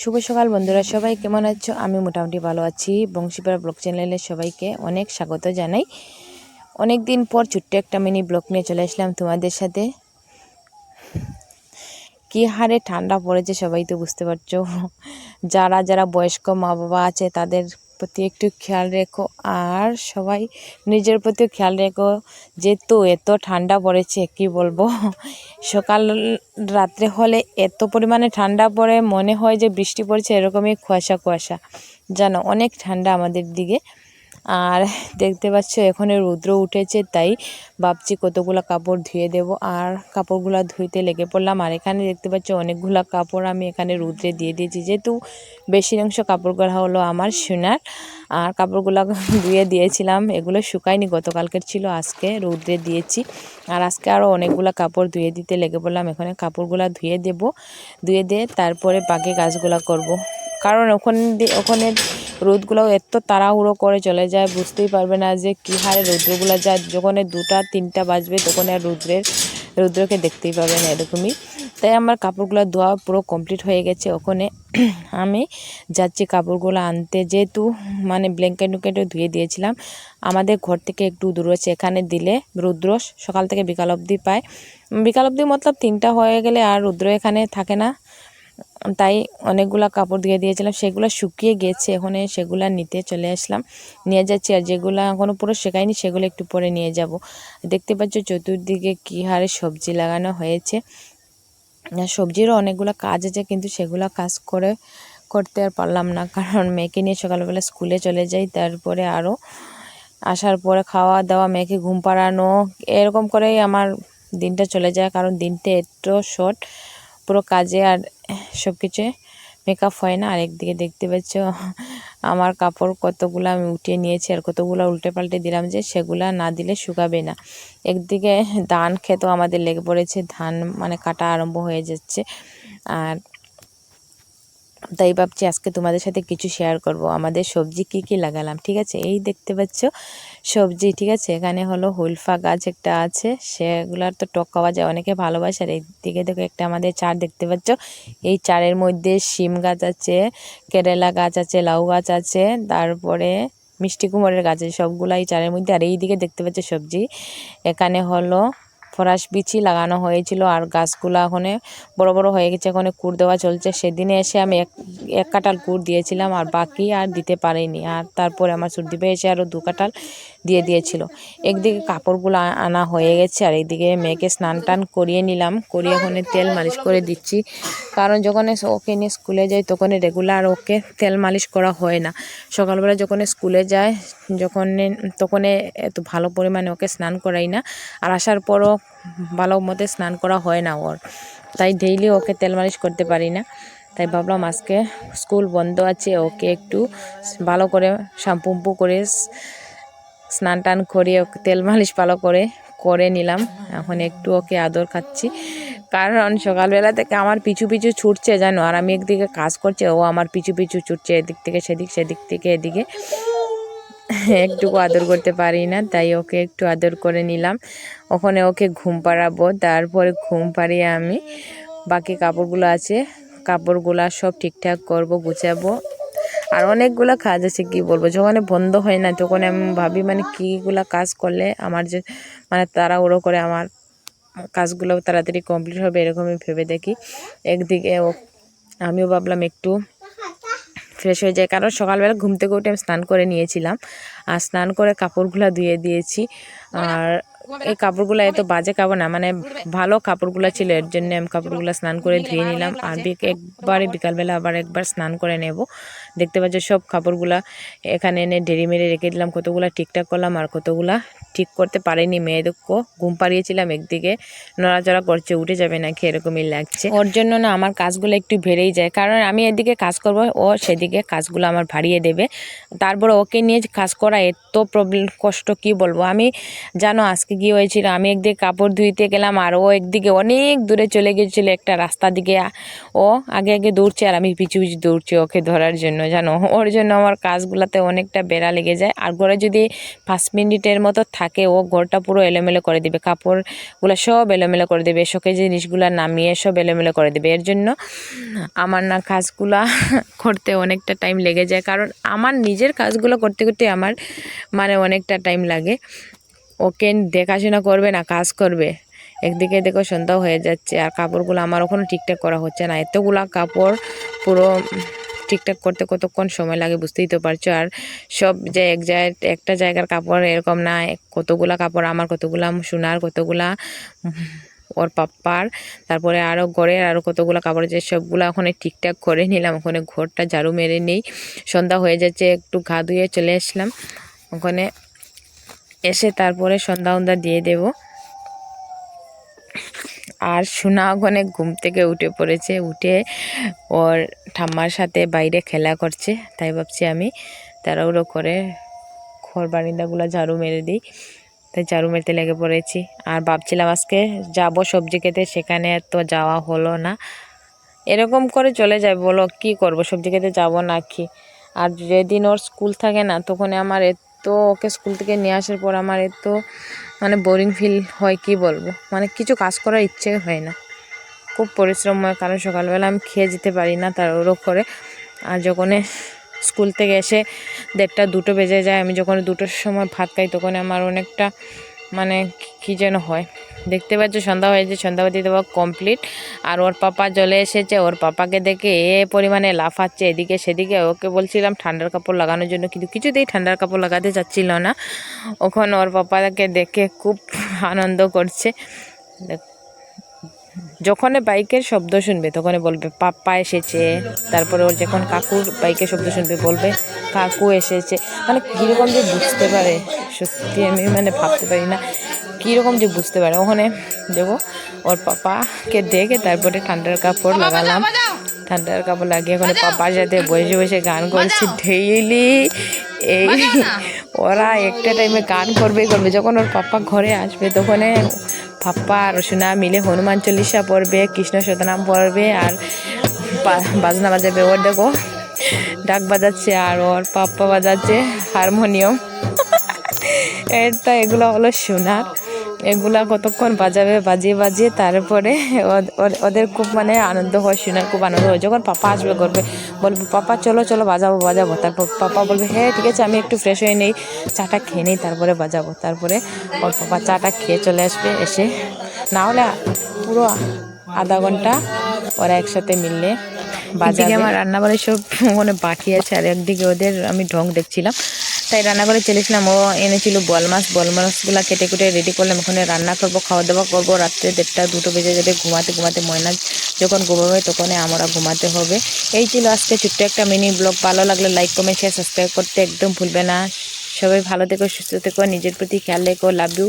শুভ সকাল বন্ধুরা, সবাই কেমন আছো? আমি মোটামুটি ভালো আছি। বংশীপাড়া ব্লগ চ্যানেলে সবাইকে অনেক স্বাগত জানাই। অনেক দিন পর ছোট্ট একটা মিনি ব্লগ নিয়ে চলে আসলাম তোমাদের সাথে। কি হারে ঠান্ডা পড়েছে সবাই তো বুঝতে পারছ। যারা যারা বয়স্ক মা বাবা আছে তাদের প্রতি একটু খেয়াল রেখো। আর সবাই নিজের প্রতিও খেয়াল রেখো যেহেতু এত ঠান্ডা পড়েছে, কি বলব? সকাল রাত্রে হলে এত পরিমাণে ঠান্ডা পড়ে, মনে হয় যে বৃষ্টি পড়ছে, এরকমই কুয়াশা কুয়াশা। জানো, অনেক ঠান্ডা আমাদের দিকে। আর দেখতে পাচ্ছ এখানে রৌদ্র উঠেছে, তাই ভাবছি কতগুলো কাপড় ধুয়ে দেব। আর কাপড়গুলো ধুইতে লেগে পড়লাম। আর এখানে দেখতে পাচ্ছ অনেকগুলো কাপড় আমি এখানে রৌদ্রে দিয়ে দিয়েছি। যেহেতু বেশি অংশ কাপড়গুলো হলো আমার সোনার, আর কাপড়গুলো ধুয়ে দিয়েছিলাম। এগুলো শুকায়নি, গতকালকের ছিল, আজকে রৌদ্রে দিয়েছি। আর আজকে আরও অনেকগুলো কাপড় ধুয়ে দিতে লেগে পড়লাম। এখানে কাপড়গুলো ধুয়ে দেব, ধুয়ে দিয়ে তারপরে বাকি কাজগুলো করব। কারণ ওখানে ওখানে রোদগুলো এত তাড়াহুড়ো করে চলে যায়, বুঝতেই পারবে না যে কী হারে রৌদ্রগুলো যায়। যখন দুটা, তিনটা বাজবে, তখন আর রৌদ্রের, রৌদ্রকে দেখতেই পাবে না এরকমই। তাই আমার কাপড়গুলো ধোয়া পুরো কমপ্লিট হয়ে গেছে ওখানে। আমি যাচ্ছি কাপড়গুলো আনতে। যেহেতু মানে ব্ল্যাঙ্কেট টুকেটও ধুয়ে দিয়েছিলাম, আমাদের ঘর থেকে একটু দূর আছে। এখানে দিলে রুদ্র সকাল থেকে বিকাল অবধি পায়। বিকাল অবধি মতলব তিনটা হয়ে গেলে আর রুদ্র এখানে থাকে না। তাই অনেকগুলো কাপড় ধুয়ে দিয়েছিলাম, সেগুলো শুকিয়ে গেছে। এখন সেগুলো নিতে চলে আসলাম। নিয়ে যাচ্ছি আর যেগুলো এখনও পুরো শেখায়নি সেগুলো একটু পরে নিয়ে যাব। দেখতে পাচ্ছ চতুর্দিকে কী হারে সবজি লাগানো হয়েছে। সবজিরও অনেকগুলো কাজ আছে, কিন্তু সেগুলো কাজ করে, করতে আর পারলাম না। কারণ মেয়েকে নিয়ে সকালবেলা স্কুলে চলে যাই, তারপরে আরও আসার পরে খাওয়া দাওয়া, মেয়েকে ঘুম পাড়ানো, এরকম করেই আমার দিনটা চলে যায়। কারণ দিনটা এত শর্ট পুরো কাজে আর সব কিছু মেকআপ হয় না। আর একদিকে দেখতে পাচ্ছ, আমার কাপড় কতগুলো আমি উঠিয়ে নিয়েছি আর কতগুলো উল্টে পাল্টে দিলাম যে সেগুলো না দিলে শুকাবে না। একদিকে ধান খেতেও আমাদের লেগে পড়েছে, ধান মানে কাটা আরম্ভ হয়ে যাচ্ছে। আর তাই ভাবছি আজকে তোমাদের সাথে কিছু শেয়ার করব। আমাদের সবজি কি কি লাগালাম, ঠিক আছে? এই দেখতে পাচ্ছ সবজি, ঠিক আছে? এখানে হলো হুলফা গাছ একটা আছে, সেগুলার তো টক পাওয়া যায়, অনেকে ভালোবাসে। আর দিকে দেখো একটা আমাদের চার দেখতে পাচ্ছ। এই চারের মধ্যে শিম গাছ আছে, কেরালা গাছ আছে, লাউ গাছ আছে, তারপরে মিষ্টি কুমড়ের গাছ আছে, সবগুলাই চারের মধ্যে। আর এই দিকে দেখতে পাচ্ছ সবজি, এখানে হলো ফরাস বিচি লাগানো হয়েছিল আর গাছগুলো ওখানে বড় বড় হয়ে গেছে, ওখানে কুড় দেওয়া চলছে। সেদিনে এসে আমি এক এক কাটাল কুড় দিয়েছিলাম আর বাকি আর দিতে পারিনি। আর তারপরে আমার সর্দি এসে আরও দু কাটাল দিয়ে দিয়েছিল। একদিকে কাপড়গুলো আনা হয়ে গেছে আর এইদিকে মেয়েকে স্নান টান করিয়ে নিলাম। করিয়ে ওখানে তেল মালিশ করে দিচ্ছি। কারণ যখন ওকে নিয়ে স্কুলে যাই তখন রেগুলার ওকে তেল মালিশ করা হয় না। সকালবেলা যখন স্কুলে যায়, যখন তখন এত ভালো পরিমাণে ওকে স্নান করাই না। আর আসার পরও ভালো মতে স্নান করা হয় না ওর। তাই ডেইলি ওকে তেল মালিশ করতে পারি না। তাই ভাবলাম আজকে স্কুল বন্ধ আছে, ওকে একটু ভালো করে শ্যাম্পু করে স্নান টান করিয়ে তেল মালিশ ভালো করে করে নিলাম। এখন একটু ওকে আদর খাচ্ছি। কারণ সকালবেলা থেকে আমার পিছু পিছু ছুটছে, জানো? আর আমি একদিকে কাজ করছি, ও আমার পিছু পিছু ছুটছে, এদিক থেকে সেদিক সেদিক থেকে এদিকে। একটুকু আদর করতে পারি না, তাই ওকে একটু আদর করে নিলাম। ওখানে ওকে ঘুম পাড়াবো, তারপরে ঘুম পাড়িয়ে আমি বাকি কাপড়গুলো আছে, কাপড়গুলো সব ঠিকঠাক করব, গুছাবো। আর অনেকগুলো কাজ আছে, কি বলব? যখন বন্ধ হয় না তখন আমি ভাবি মানে কীগুলো কাজ করলে আমার যে মানে তারা ওড়ো করে আমার কাজগুলো তাড়াতাড়ি কমপ্লিট হবে, এরকমই ভেবে দেখি। একদিকে আমিও ভাবলাম একটু ফ্রেশ হয়ে যায় কারণ সকালবেলা ঘুম থেকে উঠে আমি স্নান করে নিয়েছিলাম। আর স্নান করে কাপড়গুলো ধুয়ে দিয়েছি। আর এই কাপড়গুলো এত বাজে কাপড় না মানে ভালো কাপড়গুলো ছিল, এর জন্য আমি কাপড়গুলো স্নান করে ধুয়ে নিলাম। আর একবারে বিকালবেলা আবার একবার স্নান করে নেব। দেখতে পাচ্ছ সব কাপড়গুলা এখানে এনে ডেরি মেরে রেখে দিলাম, কতগুলো ঠিকঠাক করলাম আর কতগুলা ঠিক করতে পারিনি মেয়েদেরকে ঘুম পাড়িয়েছিলাম একদিকে। নড়াচড়া করছে, উঠে যাবে নাকি এরকমই লাগছে। ওর জন্য না আমার কাজগুলো একটু বেড়েই যায়। কারণ আমি এদিকে কাজ করব, ও সেদিকে কাজগুলো আমার ভারিয়ে দেবে। তারপর ওকে নিয়ে কাজ করা এত প্রবলেম কষ্ট, কি বলব? আমি, জানো, আজকে কি হয়েছিল? আমি একদিকে কাপড় ধুইতে গেলাম আর ও একদিকে অনেক দূরে চলে গিয়েছিল একটা রাস্তা দিকে। ও আগে আগে দৌড়ছে আর আমি পিছু পিছু দৌড়ছি ওকে ধরার জন্য, জানো? ওর জন্য আমার কাজগুলোতে অনেকটা বেড়া লেগে যায়। আর ঘরে যদি পাঁচ মিনিটের মতো থাকে, ও ঘরটা পুরো এলোমেলো করে দিবে, কাপড়গুলো সব এলোমেলো করে দেবে শোকে জিনিসগুলো নামিয়ে সব এলোমেলো করে দেবে। এর জন্য আমার না কাজগুলা করতে অনেকটা টাইম লেগে যায়, কারণ আমার নিজের কাজগুলো করতে করতে আমার মানে অনেকটা টাইম লাগে। ওকে দেখাশোনা করবে না, কাজ করবে। একদিকে দেখো সন্ধ্যাও হয়ে যাচ্ছে আর কাপড়গুলো আমার ওখানে ঠিকঠাক করা হচ্ছে না। এতগুলা কাপড় পুরো ঠিকঠাক করতে কতক্ষণ সময় লাগে বুঝতেই তো পারছ। আর সব যে এক জায়গায় একটা জায়গার কাপড় এরকম না, কতগুলা কাপড়, আমার কতগুলা সোনার, কতগুলা ওর পাপ্পার, তারপরে আরও ঘরের আরও কতগুলো কাপড় আছে সবগুলো ওখানে ঠিকঠাক করে নিলাম, ওখানে ঘরটা ঝাড়ু মেরে নেই। সন্ধ্যা হয়ে যাচ্ছে, একটু ঘা ধুয়ে চলে আসলাম। ওখানে এসে তারপরে সন্ধ্যা দিয়ে দেব। আর সোনা ওখানে ঘুম থেকে উঠে পড়েছে, উঠে ওর ঠাম্মার সাথে বাইরে খেলা করছে, তাই ভাবছি আমি তাড়াহুড়ো করে ঘর বারিন্দাগুলো ঝাড়ু মেরে দিই, তাই ঝাড়ু মেরতে লেগে পড়েছি। আর ভাবছিলাম আজকে যাব সবজি খেতে, সেখানে তো যাওয়া হলো না। এরকম করে চলে যায়, বলো কি করব, সবজি খেতে যাব না কি আর যেদিন ওর স্কুল থাকে না তখন আমার এত ওকে স্কুল থেকে নিয়ে আসার পর আমার এত মানে বোরিং ফিল হয়, কি বলব? মানে কিছু কাজ করার ইচ্ছে হয় না। খুব পরিশ্রম হয়, কারণ সকালবেলা আমি খেয়ে যেতে পারি না তার ওরক করে আর যখন স্কুল থেকে এসে দেড়টা দুটো বেজে যায়, আমি যখন দুটোর সময় ভাত খাই, তখন আমার অনেকটা মানে কী যেন হয়। দেখতে পাচ্ছ, সন্ধ্যা হয়েছে সন্ধ্যাবাতি দেওয়া কমপ্লিট আর ওর পাপা জলে এসেছে, ওর পাপাকে দেখে এ পরিমাণে লাফাচ্ছে এদিকে সেদিকে। ওকে বলছিলাম, ঠান্ডার কাপড় লাগানোর জন্য কিন্তু কিছুতেই ঠান্ডার কাপড় লাগাতে চাচ্ছিল না। ওখানে ওর পাপাকে দেখে খুব আনন্দ করছে। যখন বাইকের শব্দ শুনবে তখন বলবে পাপ্পা এসেছে। তারপরে ওর যখন কাকুর বাইকের শব্দ শুনবে বলবে কাকু এসেছে। মানে কীরকম যে বুঝতে পারে সত্যি আমি মানে ভাবতে পারি না। কীরকম যে বুঝতে পারে ওখানে দেখো ওর পাপাকে দেখে তারপরে ঠান্ডার কাপড় লাগালাম। ঠান্ডার কাপড় লাগিয়ে ওখানে পাপার সাথে বসে বসে গান করছি ডেইলি এই ওরা একটা টাইমে গান করবে করবে। যখন ওর পাপা ঘরে আসবে তখন পাপ্পা আর সোনা মিলে হনুমান চল্লিশা পড়বে, কৃষ্ণ শতনাম পড়বে আর বাজনা বাজাবে। ওর দেখো, ডাক বাজাচ্ছে আর ওর পাপ্পা বাজাচ্ছে হারমোনিয়াম। এটা এগুলো হলো সোনার। এগুলা কতক্ষণ বাজাবে? বাজিয়ে বাজিয়ে তারপরে ওদের খুব মানে আনন্দ হয় শোনার খুব আনন্দ হয়। যখন পাপা আসবে করবে বলবে পাপা চলো চলো বাজাবো বাজাবো। তারপর পাপা বলবে হ্যাঁ ঠিক আছে আমি একটু ফ্রেশ হয়ে নেই চাটা খেয়ে নিই তারপরে বাজাবো। তারপরে ওর পাপা চাটা খেয়ে চলে আসবে এসে না হলে পুরো আধা ঘণ্টা ওরা একসাথে মিললে বাজারে আমার রান্নাবাড়ি সব ওখানে বাকি আছে আর একদিকে ওদের আমি ঢং দেখছিলাম। তাই রান্না করে চলেছিলাম। ও এনেছিল বল মাছ, বল মাছগুলো কেটে কুটে রেডি করলাম। ওখানে রান্না করব, খাওয়া দাওয়া করব। রাত্রে দেড়টা, দুটো বেজে যাবে ঘুমাতে ঘুমাতে ময়না যখন ঘুমাবে তখন আমরা ঘুমাতে হবে। এই ছিল আজকে ছোট্ট একটা মিনি ব্লগ ভালো লাগলে লাইক কমেন্ট শেয়ার সাবস্ক্রাইব করতে একদম ভুলবে না। সবাই ভালো থেকো, সুস্থ থেকো, নিজের প্রতি খেয়াল রেখো। Love you